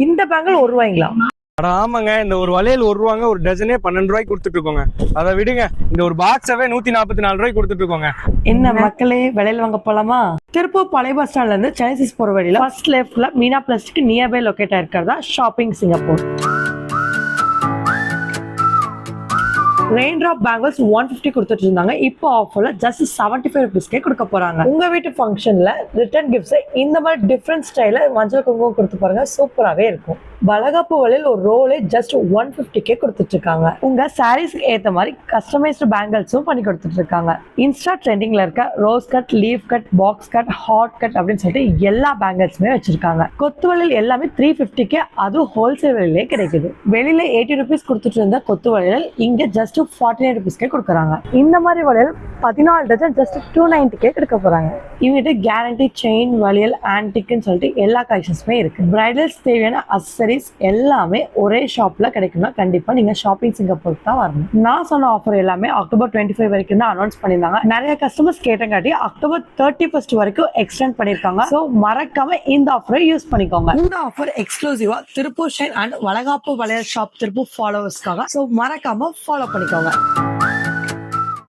இந்த பேங்கிள் ஒரு ரூபாய்ங்களா அட ஆமாங்க இந்த ஒரு வளையல் ஒரு ரூபாங்க ஒரு டஜனே பன்னெண்டு ரூபாய்க்கு கொடுத்துட்டு இருக்கோங்க அதை விடுங்க இந்த ஒரு பாக்ஸாவே நூத்தி நாற்பத்தி நாலு ரூபாய்க்கு கொடுத்துட்டு இருக்கோங்க என்ன மக்களே விலையில வாங்க போலாமா? திருப்பூர் பழைய பஸ் ஸ்டாண்ட்ல இருந்து சென்னைசிஸ் போற வழியில ஃபர்ஸ்ட் லெஃப்ட்ல மீனா பிளஸ்க்கு nearby locate ஆயிருக்கிறதா shopping Singapore rain drop bangles one fifty கொடுத்துட்டு இருந்தாங்க. இப்போ ஆஃபர்ல ஜஸ்ட் செவன்டி ஃபைவ் ருபீஸ்க்கே கொடுக்க போறாங்க. உங்க வீட்டு ஃபங்க்ஷன்ல ரிட்டர்ன் கிஃப்ட்ஸ் இந்த மாதிரி டிஃப்ரெண்ட் ஸ்டைல மஞ்சள் குங்குமம் கொடுத்து பாருங்க சூப்பராகவே இருக்கும். வளகாப்பு வலையில் ஒரு ரோலே ஜஸ்ட் ஒன் ஃபிஃப்டிக்கே கொடுத்துட்டு இருக்காங்க உங்க சாரீஸ்க்கு ஏத்த மாதிரி கஸ்டமைஸ்டு பேங்கிள்ஸும் பண்ணி கொடுத்துட்டு இருக்காங்க இன்ஸ்டா ட்ரெண்டிங்ல இருக்க rose cut leaf cut box cut heart cut அப்படின்னு சொல்லிட்டு எல்லா பேங்கிள்ஸுமே வச்சிருக்காங்க. கொத்து வளையல் எல்லாமே த்ரீ ஃபிஃப்டிக்கே அதுவும் ஹோல்சேல் விலையிலே கிடைக்குது. வெளியில எயிட்டி ருபீஸ் கொடுத்துட்டு இருந்த கொத்து வளையல் இங்க ஜஸ்ட் ஃபார்ட்டி நைன் ருபீஸ்க்கே கொடுக்குறாங்க. இந்த மாதிரி வளையல் பதினாலு டஜன் ஜஸ்ட் டூ நைன்ட்டிக்கே கொடுக்க போறாங்க. இவங்கிட்ட கேரண்டி செயின் வளையல் ஆன்டிக்னு சொல்லிட்டு எல்லா கலெக்ஷன்ஸுமே இருக்கு. பிரைடல்ஸ் தேவையான சாரீஸ் எல்லாமே ஒரே ஷாப்ல கிடைக்கும்னா கண்டிப்பா நீங்க ஷாப்பிங் சிங்கப்பூர் தான் வரணும். நான் சொன்ன ஆஃபர் எல்லாமே அக்டோபர் டுவெண்ட்டி ஃபைவ் வரைக்கும் தான் அனௌன்ஸ் பண்ணியிருந்தாங்க. நிறைய கஸ்டமர்ஸ் கேட்டங்காட்டி அக்டோபர் தேர்ட்டி ஃபர்ஸ்ட் வரைக்கும் எக்ஸ்டெண்ட் பண்ணியிருக்காங்க. ஸோ மறக்காம இந்த ஆஃபரை யூஸ் பண்ணிக்கோங்க. இந்த ஆஃபர் எக்ஸ்க்ளூசிவா திருப்பூர் ஷைன் அண்ட் வளகாப்பு வளையல் ஷாப் திருப்பூர் ஃபாலோவர்ஸ்க்காக ஸோ மறக்காம ஃபாலோ பண்ணிக்கோங்க.